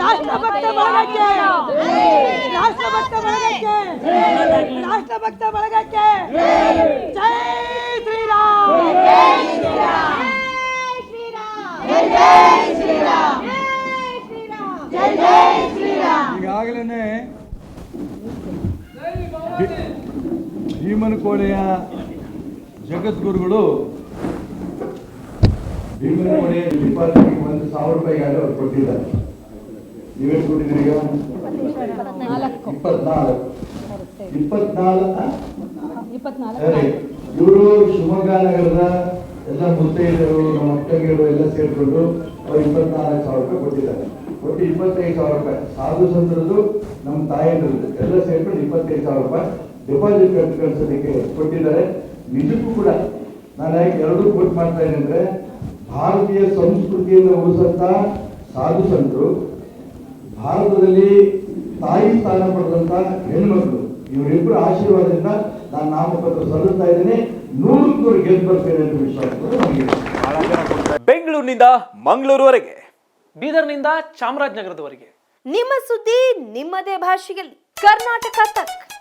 ರಾಷ್ಟ್ರಭಕ್ತ ಬಳಗಕ್ಕೆ ರಾಷ್ಟ್ರಭಕ್ತ ಬಳಗಕ್ಕೆ ರಾಷ್ಟ್ರಭಕ್ತ ಬಳಗಕ್ಕೆ ಜೈ ಶ್ರೀರಾಮ್. ಜೈ ಜೈ ಜೈ ಜೈ ಈಗಾಗಲೇ ಭೀಮನ ಕೋಣೆಯ ಜಗದ್ಗುರುಗಳು ಭೀಮನಕೋಳೆಯ ಡಿಪಾರ್ಟ್ಮೆಂಟ್ಗೆ ಒಂದು ಸಾವಿರ ರೂಪಾಯಿಗಾದ್ರೆ ಅವ್ರು ಕೊಟ್ಟಿದ್ದಾರೆ. ನೀವೇನು ಕೊಟ್ಟಿದ್ದೀರಿ ಈಗ? ಇಪ್ಪತ್ನಾಲ್ಕು. ಇಪ್ಪತ್ನಾಲ್ಕು ಇವರು ಶಿವಮೊಗ್ಗ ನಗರದ ಎಲ್ಲ ಮುತ್ತೈದರು ನಮ್ಮ ಅಕ್ಕಗಿರು ಎಲ್ಲ ಸೇರಿಕೊಂಡು ಅವ್ರು ಇಪ್ಪತ್ನಾಲ್ಕು ಸಾವಿರ ರೂಪಾಯಿ ಕೊಟ್ಟಿದ್ದಾರೆ. ಒಟ್ಟು ಇಪ್ಪತ್ತೈದು ಸಾವಿರ ರೂಪಾಯಿ. ಸಾಧು ಸಂತರದ್ದು ನಮ್ಮ ತಾಯಂದ್ರದ್ದು. ಎಲ್ಲ ಸೇರ್ಕೊಂಡು ಇಪ್ಪತ್ತೈದು ಸಾವಿರ ರೂಪಾಯಿ ಡೆಪಾಸಿಟ್ ಕಟ್ಟಿ ಕಳ್ಸೋದಕ್ಕೆ ಕೊಟ್ಟಿದ್ದಾರೆ. ನಿಜಕ್ಕೂ ಕೂಡ ನಾನು ಯಾಕೆ ಎರಡೂ ಕೊಟ್ಟು ಮಾಡ್ತಾ ಇದ್ದೀನಿ ಅಂದ್ರೆ ಭಾರತೀಯ ಸಂಸ್ಕೃತಿಯನ್ನು ಉಳಿಸಂತ ಸಾಧು ಸಂತರು ಭಾರತದಲ್ಲಿ ತಾಯಿ ಸ್ಥಾನ ಪಡೆದಂತ ಹೆಣ್ಮಕ್ಳು ಇವರಿಬ್ಬರ ಆಶೀರ್ವಾದದಿಂದ ನಾನು ನಾಮಪತ್ರ ಸಲ್ಲಿಸ್ತಾ ಇದ್ದೇನೆ. ನೂರಕ್ಕೆ ನೂರು ಗೆದ್ದು ಬರ್ತೇನೆ ಅಂತ ವಿಶ್ವಾಸ ಬೆಂಗಳೂರಿನಿಂದ ಮಂಗಳೂರುವರೆಗೆ. ಬೀದರ್ನಿಂದ ಚಾಮರಾಜನಗರದವರೆಗೆ. ನಿಮ್ಮ ಸುದ್ದಿ ನಿಮ್ಮದೇ ಭಾಷೆಯಲ್ಲಿ. ಕರ್ನಾಟಕ ತಕ್.